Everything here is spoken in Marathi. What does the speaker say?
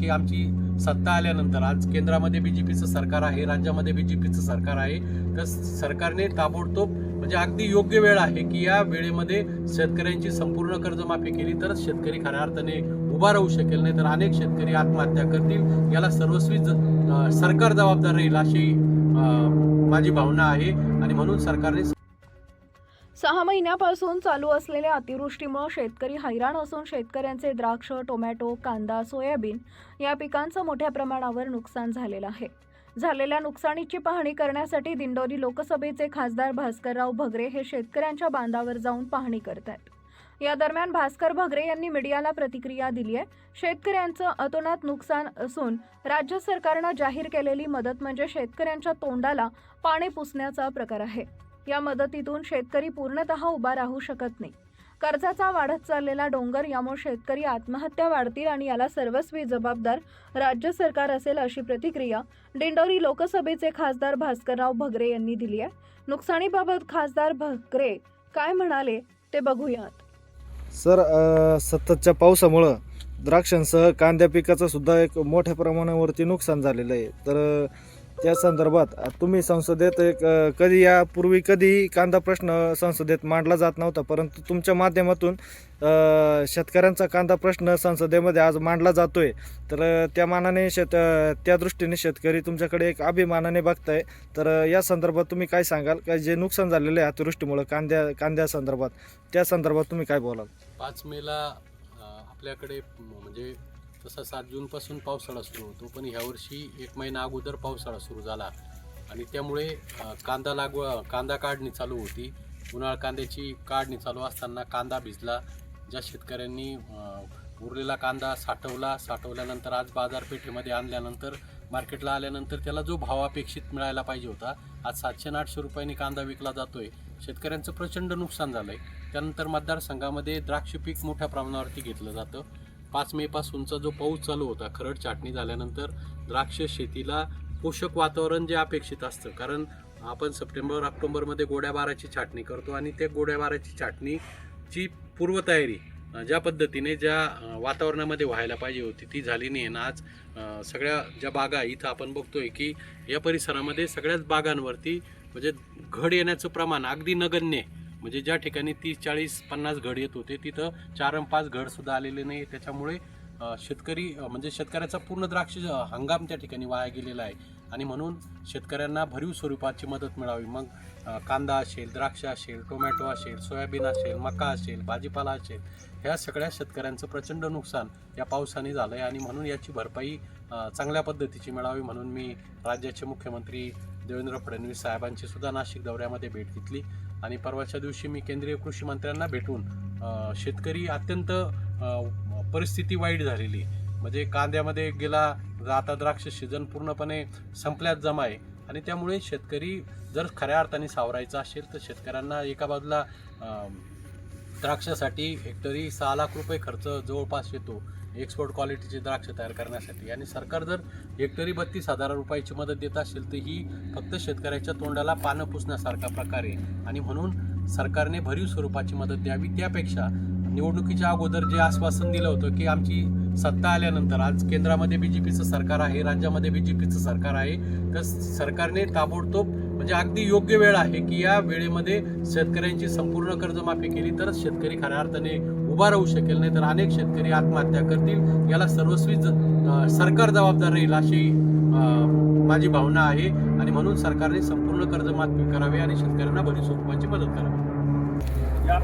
की आमची सत्ता आल्यानंतर. आज केंद्रामध्ये बी जे पीचं सरकार आहे राज्यामध्ये बी जे पीचं सरकार आहे. तर सरकारने ताबडतोब म्हणजे अगदी योग्य वेळ आहे की या वेळेमध्ये शेतकऱ्यांची संपूर्ण कर्जमाफी केली तरच शेतकरी खऱ्या अर्थाने उभा राहू शकेल नाही तर अनेक शेतकरी आत्महत्या करतील. याला सर्वस्वी ज- सरकार जबाबदार राहील अशी माझी भावना आहे. आणि म्हणून सरकारने सहा महिन्यापासून चालू असलेल्या अतिवृष्टीमुळे शेतकरी हैराण असून शेतकऱ्यांचे द्राक्ष टोमॅटो कांदा सोयाबीन या पिकांचं मोठ्या प्रमाणावर नुकसान झालेलं आहे. झालेल्या नुकसानीची पाहणी करण्यासाठी दिंडोरी लोकसभेचे खासदार भास्करराव भगरे हे शेतकऱ्यांच्या बांधावर जाऊन पाहणी करत आहेत या दरम्यान भास्कर भगरे यांनी मीडियाला प्रतिक्रिया दिली आहे. शेतकऱ्यांचं अतोनात नुकसान असून राज्य सरकारनं जाहीर केलेली मदत म्हणजे शेतकऱ्यांच्या तोंडाला पाणी पुसण्याचा प्रकार आहे. या मदतीतून शेतकरी पूर्णतः उभा राहू शकत नाही. कर्जाचा वाढत चाललेला डोंगर यामुळे शेतकरी आत्महत्या वाढतील आणि याला सर्वस्वी जबाबदार राज्य सरकार असेल अशी प्रतिक्रिया दिंडोरी लोकसभेचे खासदार भास्करराव भगरे यांनी दिली आहे. नुकसानीबाबत खासदार भगरे काय म्हणाले ते बघूयात. सर सततच्या पावसामुळं द्राक्षांसह कांद्या पिकाचं सुद्धा एक मोठ्या प्रमाणावरती नुकसान झालेलं आहे. तर त्या संदर्भात तुम्ही संसदेत एक कधी यापूर्वी कधीही कांदा प्रश्न संसदेत मांडला जात नव्हता परंतु तुमच्या माध्यमातून शेतकऱ्यांचा कांदा प्रश्न संसदेमध्ये आज मांडला जातोय. तर त्या मानाने शेत त्या दृष्टीने शेतकरी तुमच्याकडे एक अभिमानाने बघताय. तर या संदर्भात तुम्ही काय सांगाल? काय जे नुकसान झालेलं आहे अतिवृष्टीमुळं कांद्या कांद्या संदर्भात त्या संदर्भात तुम्ही काय बोलाल? पाच मेला आपल्याकडे म्हणजे तसा सात जूनपासून पावसाळा सुरू होतो पण ह्यावर्षी एक महिना अगोदर पावसाळा सुरू झाला. आणि त्यामुळे कांदा लागव कांदा काढणी चालू होती. उन्हाळ कांद्याची काढणी चालू असताना कांदा भिजला. ज्या शेतकऱ्यांनी उरलेला कांदा साठवला साठवल्यानंतर आज बाजारपेठेमध्ये आणल्यानंतर मार्केटला आल्यानंतर त्याला जो भाव अपेक्षित मिळायला पाहिजे होता आज सातशे आठशे रुपयांनी कांदा विकला जातोय. शेतकऱ्यांचं प्रचंड नुकसान झालं आहे त्यानंतर मतदारसंघामध्ये द्राक्ष पीक मोठ्या प्रमाणावरती घेतलं जातं. पाच मे पासूनचा जो पाऊस चालू होता खरड छाटणी झाल्यानंतर द्राक्ष शेतीला पोषक वातावरण जे अपेक्षित असतं. कारण आपण सप्टेंबर ऑक्टोबरमध्ये गोड्याबाराची छाटणी करतो आणि त्या गोड्याबाराची छाटणीची पूर्वतयारी ज्या पद्धतीने ज्या वातावरणामध्ये व्हायला पाहिजे होती ती झाली नाही. आणि आज सगळ्या ज्या बागा इथं आपण बघतोय की या परिसरामध्ये सगळ्याच बागांवरती म्हणजे घड येण्याचं प्रमाण अगदी नगण्य म्हणजे ज्या ठिकाणी तीस चाळीस पन्नास घड येत होते तिथं चार पाच घडसुद्धा आलेले नाही. त्याच्यामुळे शेतकरी म्हणजे शेतकऱ्याचा पूर्ण द्राक्ष हंगाम त्या ठिकाणी वाया गेलेला आहे. आणि म्हणून शेतकऱ्यांना भरीव स्वरूपाची मदत मिळावी. मग कांदा असेल द्राक्ष असेल टोमॅटो असेल सोयाबीन असेल मका असेल भाजीपाला असेल ह्या सगळ्या शेतकऱ्यांचं प्रचंड नुकसान या पावसाने झालं आहे आणि म्हणून याची भरपाई चांगल्या पद्धतीची मिळावी म्हणून मी राज्याचे मुख्यमंत्री देवेंद्र फडणवीस साहेबांची सुद्धा नाशिक दौऱ्यामध्ये भेट घेतली. आणि परवाच्या दिवशी मी केंद्रीय कृषी मंत्र्यांना भेटून शेतकरी अत्यंत परिस्थिती वाईट झालेली म्हणजे कांद्यामध्ये गेला आता द्राक्ष सीझन पूर्णपणे संपल्यात जमा आहे आणि त्यामुळे शेतकरी जर खऱ्या अर्थाने सावरायचा असेल तर शेतकऱ्यांना एका बाजूला द्राक्षासाठी हेक्टरी सहा लाख रुपये खर्च जवळपास येतो एक्सपोर्ट क्वालिटीचे द्राक्ष तयार करण्यासाठी. आणि सरकार जर हेक्टरी बत्तीस हजार रुपयाची मदत देत असेल तर ही फक्त शेतकऱ्याच्या तोंडाला पानं पुसण्यासारखा प्रकार. आहे आणि म्हणून सरकारने भरीव स्वरूपाची मदत द्यावी. त्यापेक्षा निवडणुकीच्या अगोदर जे आश्वासन दिलं होतं की आमची सत्ता आल्यानंतर आज केंद्रामध्ये बी जे पीचं सरकार आहे राज्यामध्ये बी जे पीचं सरकार आहे तर सरकारने ताबडतोब म्हणजे अगदी योग्य वेळ आहे की या वेळेमध्ये शेतकऱ्यांची संपूर्ण कर्जमाफी केली तरच शेतकरी खऱ्या अर्थाने उभा राहू शकेल नाही तर अनेक शेतकरी आत्महत्या करतील. याला सर्वस्वी ज- सरकार जबाबदार राहील अशी माझी भावना आहे आणि म्हणून सरकारने संपूर्ण कर्जमाफी करावे आणि शेतकऱ्यांना बरीच स्वरूपाची मदत करावी. या